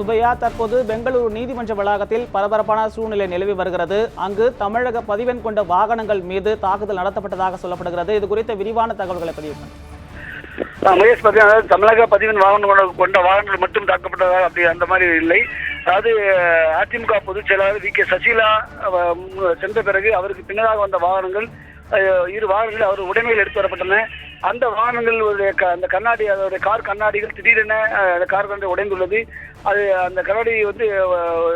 சுபையா தற்போது பெங்களூரு நீதிமன்ற வளாகத்தில் பரபரப்பான சூழ்நிலை நிலவி வருகிறது. அங்கு தமிழக பதிவெண் கொண்ட வாகனங்கள் மீது தாக்குதல் நடத்தப்பட்டதாக சொல்லப்படுகிறது. இது குறித்த விரிவான தகவல்களை பதிவு மகேஷ் பார்த்தீங்கன்னா தமிழக பதிவின் வாகனம் கொண்ட- வாகனங்கள் மட்டும் தாக்கப்பட்டதாக அப்படி அந்த மாதிரி இல்லை. அதாவது அதிமுக பொதுச் செயலாளர் வி கே சசிகலா சென்ற பிறகு அவருக்கு பின்னதாக வந்த வாகனங்கள் இரு வாகனங்கள் அவர் உடைமையில் எடுத்து வரப்பட்டன. அந்த வாகனங்கள் ஒரு க- அந்த கண்ணாடி அதோடைய கார் கண்ணாடிகள் திடீரென அந்த கார் கண்ணாடி உடைந்துள்ளது. அது அந்த கண்ணாடி வந்து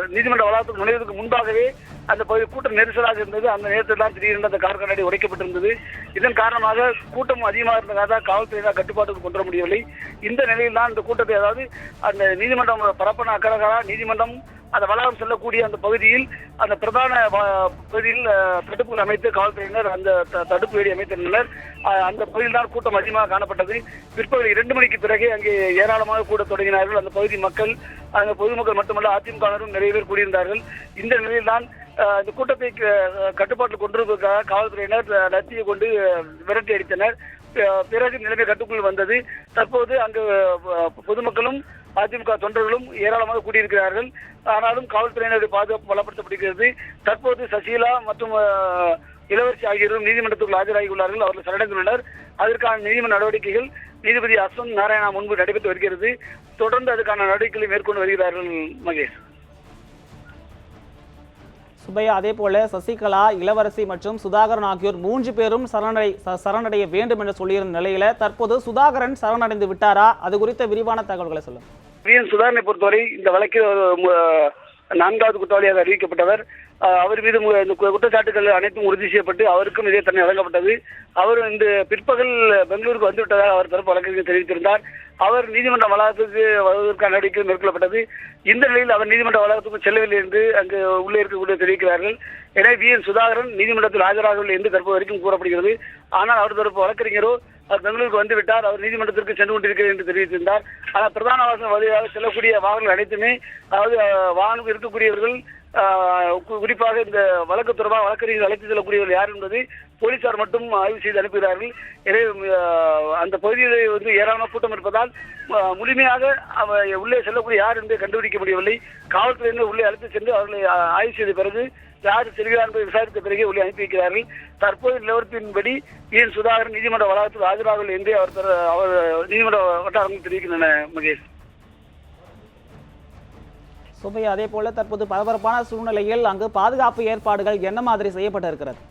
நீதிமன்ற வளாகத்துக்கு நுழைவதற்கு முன்பாகவே அந்த பகுதி கூட்டம் நெரிசலாக இருந்தது. அந்த நேரத்தில் தான் திடீரென அந்த கார் கண்ணாடி உடைக்கப்பட்டிருந்தது. இதன் காரணமாக கூட்டம் அதிகமாக இருந்ததாக காவல்துறையினர் கட்டுப்பாட்டுக்கு கொண்டு வர முடியவில்லை. இந்த நிலையில் தான் இந்த கூட்டத்தை அதாவது அந்த நீதிமன்றம் பரப்பன அக்கரகாரா நீதிமன்றம் அந்த வளாகம் செல்லக்கூடிய அந்த பகுதியில் அந்த பிரதான பகுதியில் தடுப்புகள் அமைத்து காவல்துறையினர் அந்த த- தடுப்பு வேலி அமைத்திருந்தனர். அந்த பகுதியில் தான் கூட்டம் அதிகமாக காணப்பட்டது. பிற்பகல் இரண்டு மணிக்கு பிறகு அங்கே ஏராளமாக கூட தொடங்கினார்கள். அந்த பகுதி மக்கள் அந்த பொதுமக்கள் மட்டுமல்ல அதிமுகவினரும் நிறைய பேர் கூடியிருந்தார்கள். இந்த நிலையில் தான் இந்த கூட்டத்தை க- கட்டுப்பாட்டில் கொண்டு வருவதற்காக காவல்துறையினர் லத்தியை கொண்டு விரட்டி அடித்தனர். பிறகு நிலைமை கட்டுக்குள் வந்தது. தற்போது அங்கு பொதுமக்களும் அதிமுக தொண்டர்களும் ஏராளமாக கூடியிருக்கிறார்கள். ஆனாலும் காவல்துறையினருடைய பாதுகாப்பு பலப்படுத்தப்படுகிறது. தற்போது சசிகலா மற்றும் இளவரசி ஆகியோரும் நீதிமன்றத்துக்குள் ஆஜராகியுள்ளார்கள். அவர்கள் சரணடைந்துள்ளனர். அதற்கான நீதிமன்ற நடவடிக்கைகள் நீதிபதி அஸ்வந்த் நாராயணா முன்பு நடைபெற்று வருகிறது. தொடர்ந்து அதுக்கான நடவடிக்கைகளை மேற்கொண்டு வருகிறார்கள் மகேஷ். சுபையா அதே போல சசிகலா இளவரசி மற்றும் சுதாகரன் ஆகியோர் மூன்று பேரும் சரணடை சரணடைய வேண்டும் என்று சொல்லியிருந்த நிலையில தற்போது சுதாகரன் சரணடைந்து விட்டாரா? அது குறித்த விரிவான தகவல்களை சொல்லுங்க. சுதாகரனை பொறுத்தவரை இந்த வழக்கில் நான்காவது குற்றவாளியாக அறிவிக்கப்பட்டவர். அவர் மீது இந்த கு- குற்றச்சாட்டுகள் அனைத்தும் உறுதி செய்யப்பட்டு அவருக்கும் இதே தன்னை வழங்கப்பட்டது. அவர் இந்த பிற்பகல் பெங்களூருக்கு வந்துவிட்டதாக அவர் தரப்பு வழக்கறிஞர் தெரிவித்திருந்தார். அவர் நீதிமன்ற வளாகத்துக்கு வருவதற்கான நடவடிக்கை மேற்கொள்ளப்பட்டது. இந்த நிலையில் அவர் நீதிமன்ற வளாகத்துக்கு செல்லவில்லை என்று அங்கு உள்ளே இருக்கக்கூடிய தெரிவிக்கிறார்கள். எனவே வி. என். சுதாகரன் நீதிமன்றத்தில் ஆஜராகவில்லை என்று தற்போது வரைக்கும் கூறப்படுகிறது. ஆனால் அவர் தரப்பு வழக்கறிஞரோ அவர் பெங்களூருக்கு வந்துவிட்டார் அவர் நீதிமன்றத்திற்கு சென்று கொண்டிருக்கிறார் என்று தெரிவித்திருந்தார். ஆனால் பிரதான வாசன வழியாக செல்லக்கூடிய வாகனங்கள் அனைத்துமே அதாவது வாகனம் இருக்கக்கூடியவர்கள் குறிப்பாக இந்த வழக்கு தொடர்பாக வழக்கறிஞர் அழைத்து செல்லக்கூடியவர்கள் யார் என்பது போலீசார் மட்டும் ஆய்வு செய்து அனுப்புகிறார்கள் எனவே அந்த பகுதியில் வந்து ஏராளமான கூட்டம் இருப்பதால் முழுமையாக அவ உள்ளே செல்லக்கூடிய யார் என்று கண்டுபிடிக்க முடியவில்லை. காவல்துறையினர் உள்ளே அழைத்து சென்று அவர்களை ஆய்வு செய்த பிறகு யார் செல்கிறார் என்பதை விசாரித்த பிறகு உள்ளே அனுப்பி வைக்கிறார்கள். தற்போது நிலவரத்தின்படி என். சுதாகரன் நீதிமன்ற வளாகத்தில் ஆஜராகவில்லை என்று அவர் அவர் நீதிமன்ற வட்டாரங்கள் தெரிவிக்கின்றன மகேஷ். சுமையா அதே போல தற்போது பரபரப்பான சூழ்நிலையில் அங்கு பாதுகாப்பு ஏற்பாடுகள் என்ன மாதிரி செய்யப்பட்டு இருக்கிறது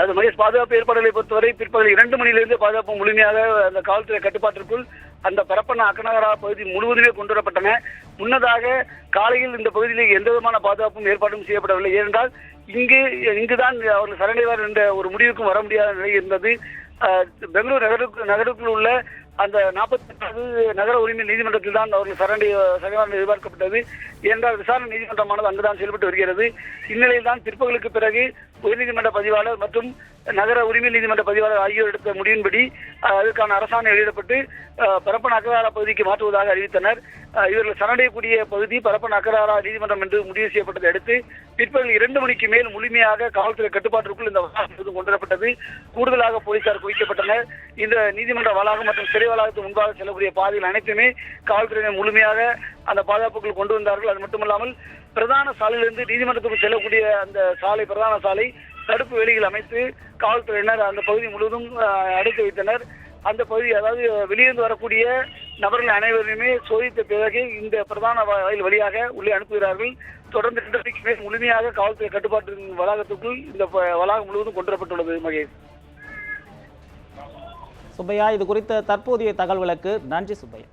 அது மகேஷ் பாதுகாப்பு ஏற்பாடுகளை பொறுத்தவரை பிற்பகல் இரண்டு மணியிலிருந்து பாதுகாப்பு முழுமையாக அந்த காவல்துறை கட்டுப்பாட்டிற்குள் அந்த பரப்பன அக்கநகரா பகுதி முழுவதுமே கொண்டு வரப்பட்டன. முன்னதாக காலையில் இந்த பகுதியில் எந்த விதமான பாதுகாப்பும் ஏற்பாடும் செய்யப்படவில்லை. ஏனென்றால் இங்கு இங்குதான் அவர்கள் சரணடைவார் என்ற ஒரு முடிவுக்கும் வர முடியாத நிலை இருந்தது. பெங்களூர் நகருக்கு நகருக்குள் உள்ள அந்த நாற்பத்தி நகர உரிமை நீதிமன்றத்தில் தான் அவர்கள் சரணடைய சரணம் எதிர்பார்க்கப்பட்டது. என்றால் விசாரணை நீதிமன்றமானது அங்குதான் செயல்பட்டு வருகிறது. இந்நிலையில் தான் பிற்பகலுக்கு பிறகு உயர்நீதிமன்ற பதிவாளர் மற்றும் நகர உரிமை நீதிமன்ற பதிவாளர் ஆகியோர் எடுத்த முடிவின்படி அதற்கான அரசாணை வெளியிடப்பட்டு பரப்பன் பரப்பன பகுதிக்கு மாற்றுவதாக அறிவித்தனர். இவர்கள் சரணடையக்கூடிய பகுதி பரப்பன் அக்ரஹாரா நீதிமன்றம் என்று முடிவு செய்யப்பட்டதை அடுத்து பிற்பகல் இரண்டு மணிக்கு மேல் முழுமையாக காவல்துறை கட்டுப்பாட்டிற்குள் இந்த வளாகம் கொண்டு வரப்பட்டது கூடுதலாக போலீசார் குவிக்கப்பட்டனர். இந்த நீதிமன்ற வளாகம் மற்றும் சிறை வளாகத்துக்கு முன்பாக செல்லக்கூடிய பாதைகள் அனைத்துமே காவல்துறையினர் முழுமையாக அந்த பாதுகாப்புக்குள் கொண்டு வந்தார்கள். அது மட்டுமல்லாமல் பிரதான சாலையிலிருந்து நீதிமன்றத்துக்கு செல்லக்கூடிய அந்த சாலை பிரதான சாலை தடுப்பு வேலிகள் அமைத்து காவல்துறையினர் அந்த பகுதி முழுவதும் அடைத்து வைத்தனர். அந்த பகுதி அதாவது வெளியிருந்து வரக்கூடிய நபர்கள் அனைவரையுமே சோதித்த பிறகு இந்த பிரதான வாயில் வழியாக உள்ளே அனுப்புகிறார்கள். தொடர்ந்து இன்றைக்கு முழுமையாக காவல்துறை கட்டுப்பாட்டின் வளாகத்துக்குள் இந்த வளாகம் முழுவதும் கொண்டு வரப்பட்டுள்ளது மகேஷ். சுப்பையா. இது குறித்த தற்போதைய தகவல்களுக்கு நன்றி சுப்பையா.